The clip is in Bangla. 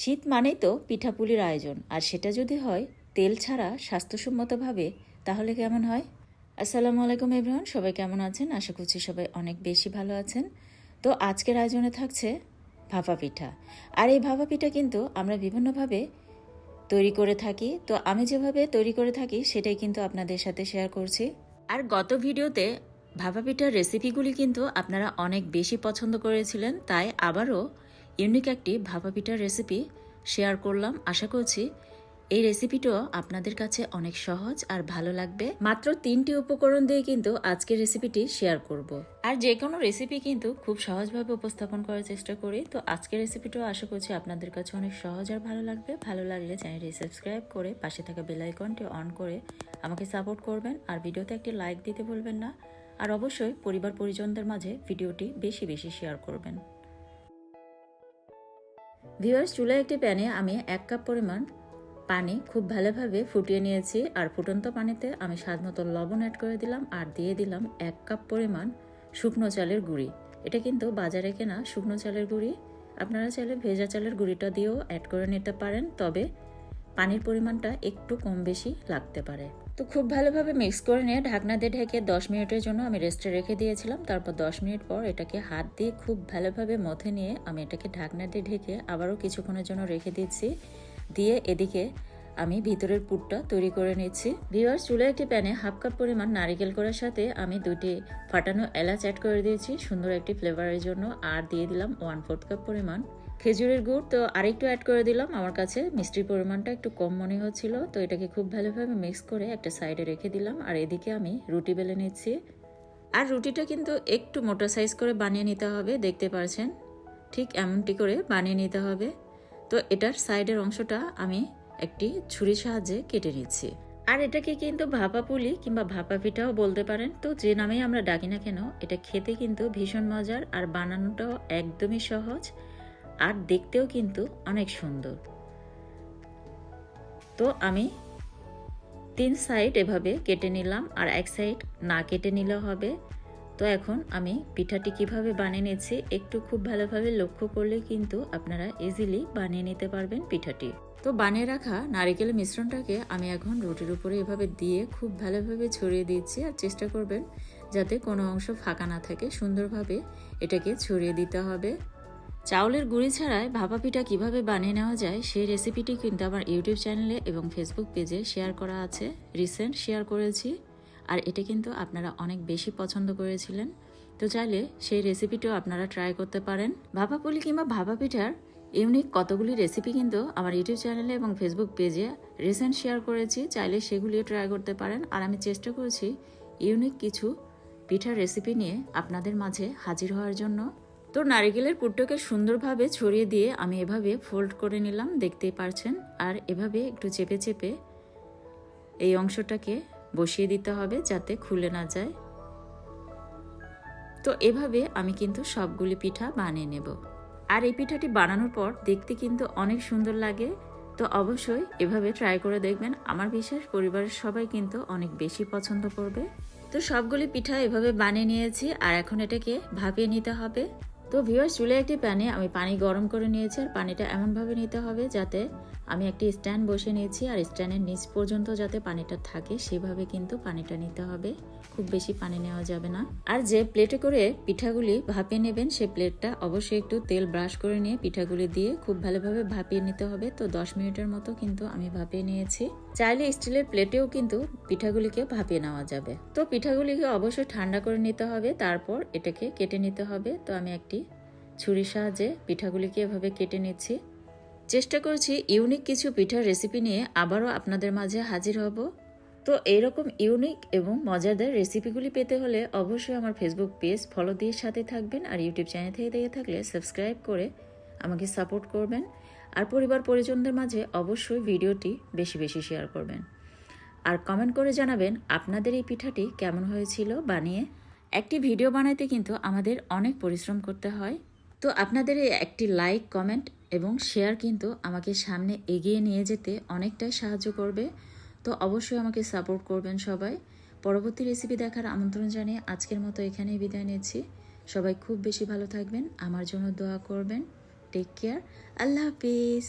শীত মানেই তো পিঠাপুলির আয়োজন। আর সেটা যদি হয়, তেল ছাড়া স্বাস্থ্যসম্মতভাবে, তাহলে কেমন হয়? আসসালামু আলাইকুম এভরিওয়ান, সবাই কেমন আছেন? আশা করছি সবাই অনেক বেশি ভালো আছেন। তো আজকের আয়োজনে থাকছে ভাপা পিঠা। আর এই ভাপা পিঠা কিন্তু আমরা বিভিন্নভাবে তৈরি করে থাকি। তো আমি যেভাবে তৈরি করে থাকি, সেটাই কিন্তু আপনাদের সাথে শেয়ার করছি। আর গত ভিডিওতে ভাপা পিঠার রেসিপিগুলি কিন্তু আপনারা অনেক বেশি পছন্দ করেছিলেন, তাই আবারও ইউনিক একটি ভাপা পিঠার রেসিপি শেয়ার করলাম। আশা করছি এই রেসিপিটাও আপনাদের কাছে অনেক সহজ আর ভালো লাগবে। মাত্র তিনটি উপকরণ দিয়ে কিন্তু আজকের রেসিপিটি শেয়ার করব। আর যে কোনো রেসিপি কিন্তু খুব সহজভাবে উপস্থাপন করার চেষ্টা করি। তো আজকের রেসিপিটাও আশা করছি আপনাদের কাছে অনেক সহজ আর ভালো লাগবে। ভালো লাগলে চ্যানেলটি সাবস্ক্রাইব করে পাশে থাকা বেলাইকনটি অন করে আমাকে সাপোর্ট করবেন। আর ভিডিওতে একটি লাইক দিতে ভুলবেন না। আর অবশ্যই পরিবার পরিজনদের মাঝে ভিডিওটি বেশি বেশি শেয়ার করবেন। ভিউয়ার্স, চুলায় একটি প্যানে আমি এক কাপ পরিমাণ পানি খুব ভালোভাবে ফুটিয়ে নিয়েছি আর ফুটন্ত পানিতে আমি স্বাদ মতো লবণ অ্যাড করে দিলাম আর দিয়ে দিলাম এক কাপ পরিমাণ শুকনো চালের গুঁড়ি। এটা কিন্তু বাজারে কেনা শুকনো চালের গুঁড়ি। আপনারা চাইলে ভেজা চালের গুঁড়িটা দিয়েও অ্যাড করে নিতে পারেন, তবে পানির পরিমাণটা একটু কম বেশি লাগতে পারে। তো খুব ভালোভাবে মিক্স করে নিয়ে ঢাকনা দিয়ে ঢেকে দশ মিনিটের জন্য আমি রেস্টে রেখে দিয়েছিলাম। তারপর দশ মিনিট পর এটাকে হাত দিয়ে খুব ভালোভাবে মথে নিয়ে আমি এটাকে ঢাকনা দিয়ে ঢেকে আবারও কিছুক্ষণের জন্য রেখে দিচ্ছি। দিয়ে এদিকে আমি ভিতরের পুরটা তৈরি করে নিচ্ছি। ভিওয়ার চুলে একটি প্যানে হাফ কাপ পরিমাণ নারিকেল করার সাথে আমি দুটি ফাটানো এলাচ অ্যাড করে দিয়েছি। সুন্দর একটি ফ্লেভারের জন্য। আর দিয়ে দিলাম ওয়ান ফোর্থ কাপ পরিমাণ খেজুরের গুড়। তো আরেকটু অ্যাড করে দিলাম। আমার কাছে মিষ্টির পরিমাণটা একটু কম মনে হচ্ছিল। তো এটাকে খুব ভালোভাবে মিক্স করে একটা সাইডে রেখে দিলাম। আর এদিকে আমি রুটি বেলে নিচ্ছি। আর রুটিটা কিন্তু একটু মোটা সাইজ করে বানিয়ে নিতে হবে, দেখতে পারছেন? ঠিক এমনটি করে বানিয়ে নিতে হবে। তো এটার সাইডের অংশটা আমি একটি ছুরির সাহায্যে কেটে নিচ্ছি। আর এটাকে কিন্তু ভাপা পুলি কিংবা ভাপা পিঠাও বলতে পারেন। তো যে নামেই আমরা ডাকি না কেন, এটা খেতে কিন্তু ভীষণ মজার আর বানানোটাও একদমই সহজ আর দেখতেও কিন্তু অনেক সুন্দর। তো আমি তিন সাইড এভাবে কেটে নিলাম আর এক সাইড না কেটে নিলেও হবে। তো এখন আমি পিঠাটি কীভাবে বানিয়ে নিচ্ছি একটু খুব ভালোভাবে লক্ষ্য করলে কিন্তু আপনারা ইজিলি বানিয়ে নিতে পারবেন পিঠাটি। তো বানিয়ে রাখা নারিকেলের মিশ্রণটাকে আমি এখন রুটির উপরে এভাবে দিয়ে খুব ভালোভাবে ছড়িয়ে দিচ্ছি আর চেষ্টা করবেন যাতে কোনো অংশ ফাঁকা না থাকে। সুন্দরভাবে এটাকে ছড়িয়ে দিতে হবে। চাউলের গুঁড়ি ছাড়াই ভাপা পিঠা কীভাবে বানিয়ে নেওয়া যায় সেই রেসিপিটি কিন্তু আমার ইউটিউব চ্যানেলে এবং ফেসবুক পেজে শেয়ার করা আছে। রিসেন্ট শেয়ার করেছি। আর এটা কিন্তু আপনারা অনেক বেশি পছন্দ করেছিলেন। তো চাইলে সেই রেসিপিটিও আপনারা ট্রাই করতে পারেন। ভাপা পুলি কিংবা ভাপা পিঠার ইউনিক কতগুলি রেসিপি কিন্তু আমার ইউটিউব চ্যানেলে এবং ফেসবুক পেজে রিসেন্ট শেয়ার করেছি। চাইলে সেগুলিও ট্রাই করতে পারেন। আর আমি চেষ্টা করেছি ইউনিক কিছু পিঠার রেসিপি নিয়ে আপনাদের মাঝে হাজির হওয়ার জন্য। তো নারিকেলের পুরটাকে সুন্দরভাবে ছড়িয়ে দিয়ে আমি এভাবে ফোল্ড করে নিলাম, দেখতেই পারছেন। আর এভাবে একটু চেপে চেপে এই অংশটাকে বসিয়ে দিতে হবে যাতে খুলে না যায়। তো এভাবে আমি কিন্তু সবগুলি পিঠা বানিয়ে নেব। আর এই পিঠাটি বানানোর পর দেখতে কিন্তু অনেক সুন্দর লাগে। তো অবশ্যই এভাবে ট্রাই করে দেখবেন। আমার বিশ্বাস পরিবারের সবাই কিন্তু অনেক বেশি পছন্দ করবে। তো সবগুলি পিঠা এভাবে বানিয়ে নিয়েছি আর এখন এটাকে ভাপিয়ে নিতে হবে। তো ভিউয়ার চুলে একটি প্যানে আমি পানি গরম করে নিয়েছি আর পানিটা এমনভাবে নিতে হবে যাতে আমি একটি স্ট্যান্ড বসে নিয়েছি আর স্ট্যান্ডের নিচ পর্যন্ত যাতে পানিটা থাকে, সেভাবে কিন্তু পানিটা নিতে হবে। খুব বেশি পানি নেওয়া যাবে না। আর যে প্লেটে করে পিঠাগুলি ভাপিয়ে নেবেন সেই প্লেটটা অবশ্যই একটু তেল ব্রাশ করে নিয়ে পিঠাগুলি দিয়ে খুব ভালোভাবে ভাপিয়ে নিতে হবে। তো দশ মিনিটের মতো কিন্তু আমি ভাপিয়ে নিয়েছি। চাইলে স্টিলের প্লেটেও কিন্তু পিঠাগুলিকে ভাপিয়ে নেওয়া যাবে। তো পিঠাগুলিকে অবশ্যই ঠান্ডা করে নিতে হবে, তারপর এটাকে কেটে নিতে হবে। তো আমি একটি ছুরির সাহায্যে পিঠাগুলিকে এভাবে কেটে নিচ্ছি। চেষ্টা করছি ইউনিক কিছু পিঠার রেসিপি নিয়ে আবারও আপনাদের মাঝে হাজির হব। তো এইরকম ইউনিক এবং মজাদার রেসিপিগুলি পেতে হলে অবশ্যই আমার ফেসবুক পেজ ফলো দিয়ে সাথে থাকবেন আর ইউটিউব চ্যানেল থেকে দেখে থাকলে সাবস্ক্রাইব করে আমাকে সাপোর্ট করবেন। আর পরিবার পরিজনদের মাঝে অবশ্যই ভিডিওটি বেশি বেশি শেয়ার করবেন। আর কমেন্ট করে জানাবেন আপনাদের এই পিঠাটি কেমন হয়েছিল বানিয়ে। একটি ভিডিও বানাইতে কিন্তু আমাদের অনেক পরিশ্রম করতে হয়। তো আপনাদের এই একটি লাইক কমেন্ট এবং শেয়ার কিন্তু আমাকে সামনে এগিয়ে নিয়ে যেতে অনেকটাই সাহায্য করবে। তো অবশ্যই আমাকে সাপোর্ট করবেন সবাই। পরবর্তী রেসিপি দেখার আমন্ত্রণ জানিয়ে আজকের মতো এখানেই বিদায় নিচ্ছি। সবাই খুব বেশি ভালো থাকবেন। আমার জন্য দোয়া করবেন। টেক কেয়ার আল্লাহ হাফিজ